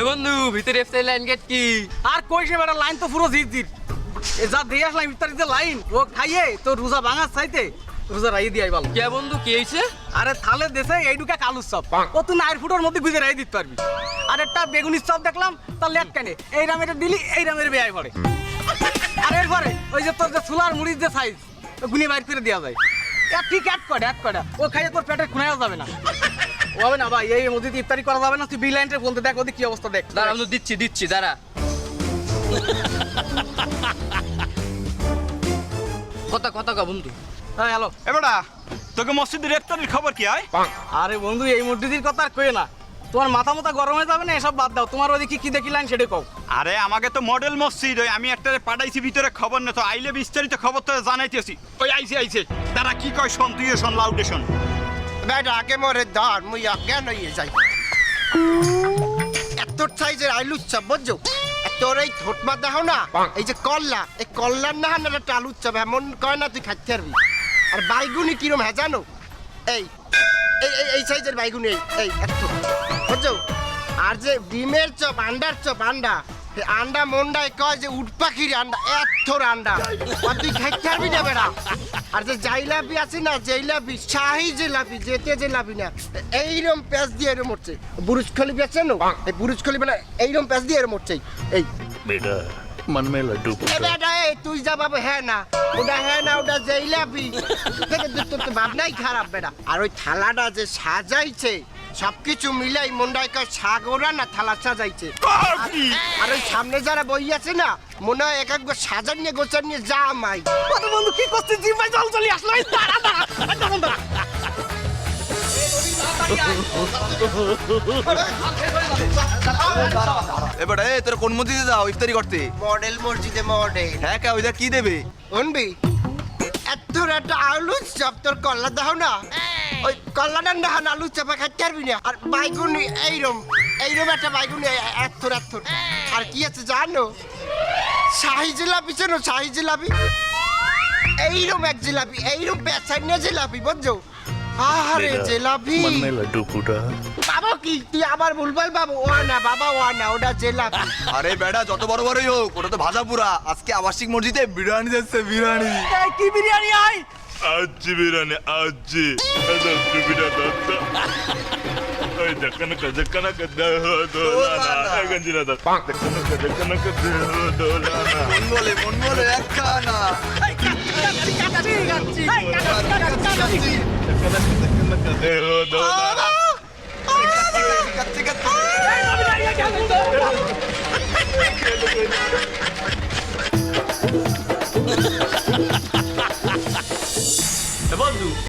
এ বন্ধু ভিতরে এফসাই line gate কি? আর কই সে বেটা লাইন তো পুরো জিত জিত এ যা দিয়ে আসলাম ইফতারিতে লাইন ও খাইয়ে তো রোজা ভাঙার চাইতে রোজা রাই দিয়ে আইবাল। কে বন্ধু কি হয়েছে আরে থালে দেশে এইটুকা কালুর চপ। ও তুই নাইর ফুটোর মধ্যে গুজে রাই দিতে পারবি। আর একটা বেগুনির চপ দেখলাম তার লেট কেনে। এই রামের দিলি এই রামের বেয়াই পড়ে। আর এরপরে ওই যে তোর যে চুলার মুড়ির যে সাইজ গুনি বাইর করে দেওয়া যায়। এক ঠিক এক এক ও খাইয়ে তোর যাবে না। ও হবে না ভাই এই মধ্যে ইফতারি করা যাবে না তুই বলতে দেখ ওদের কি অবস্থা দেখ। দাঁড়া দিচ্ছি দিচ্ছি দাঁড়া। কথা কথা কা বন্ধু। হ্যাঁ হ্যালো। এবারা তোকে মসজিদের ইফতারির খবর কি হয় আরে বন্ধু এই মসজিদের কথা আর কই না। তোমার মাথা মাথা গরম হয়ে যাবে না? এসব বাদ দাও। তোমার ওদিকে কি দেখিলেন সেটা কও। আরে আমাকে তো মডেল মসজিদ ওই আমি একটা পাঠাইছি ভিতরে খবর না তো। আইলে বিস্তারিত খবর তো জানাইতেছি। ওই আইছে আইছে। তারা কি কয় শোন তুইও শোন লাউডে শোন। বেটা আগে মরে ধর মুই অজ্ঞান হয়ে যাই। এত সাইজের আলুর চাপ বুঝছ? তোর এই থোটমা দেখো না এই যে কল্লা এই কল্লার না হান্নার একটা আলুর চাপ এমন কয় না তুই খাইতে পারবি। আর বাইগুনি কিরম হ্যাঁ জানো এই এই এই- এই সাইজের বাইগুনি এই এই এত বুঝছ আর যে ডিমের চপ আন্ডার চপ আন্ডা আন্ডা মন্ডায় কয় যে উট পাখির আন্ডা এত আন্ডা। আর তুই খাইতে পারবি না বেড়া। আর যে জাইলাপি আছে না জাইলাপি শাহি জিলাপি যেতে জিলাপি না এইরকম প্যাঁচ দিয়ে এরম উঠছে বুরুজ খলি বেচে নো এই বুরুজ খলি বেলা এইরকম প্যাঁচ দিয়ে এরম উঠছে এই बेटा मन में लड्डू এ फूटा বেটা এই তুই যা বাবা হ্যাঁ না ওটা হ্যাঁ না ওটা জাইলাপি থেকে তোর তোর তো ভাবনাই খারাপ বেটা আর ওই থালাটা যে সাজাইছে সবকিছু মিলাই মন্ডায় কয় সাগরা না থালা সাজাইছে আর- আর ওই সামনে যারা বই আছে না মনে হয় এক একবার সাজান নিয়ে গোচার নিয়ে যা মাই কত বন্ধু কি করছিস জিম ভাই জল চলে আসলো এই দাঁড়া দাঁড়া এই দাঁড়া, দাঁড়া। এবারে এ তোর কোন মসজিদে যাও? ইফতারি করতে? মডেল মসজিদে মডেল। হ্যাঁ কে ওইটা কি দেবে? শুনবি এত একটা আলু চপ তোর কল্লা দাও না? ওই কল্লাটা না হান আলু চাপা খাইতে পারবি না। আর বাইগুনি এইরম এইরম একটা বাইগুনি এত এত আর কি আছে জানো? শাহি জিলাপি চেনো শাহি জিলাপি? এইরম এক জিলাপি এইরম পেঁচাইনে জিলাপি বুঝছ? আহারে মেয়েরা, জেলাপি। মানে লাড্ডু পুরা বাবা কি তুই আবার ভুলভাল বাবু? ও না বাবা ও না ওটা জেলাপি। আরে বেড়া যত বড় বড়ই হোক ওটা তো ভাজা পুরা। আজকে আবাসিক মসজিদে বিরিয়ানি যাচ্ছে বিরিয়ানি। কি বিরিয়ানি আয়? আজ্জি বিরিয়ানি আজ্জি। এটা সুবিধা দত্ত ওই দেখেন দেখেন দোলানা গঞ্জিরা মন বলে মন বলে ঠিক আছে كمان تتكلمك غير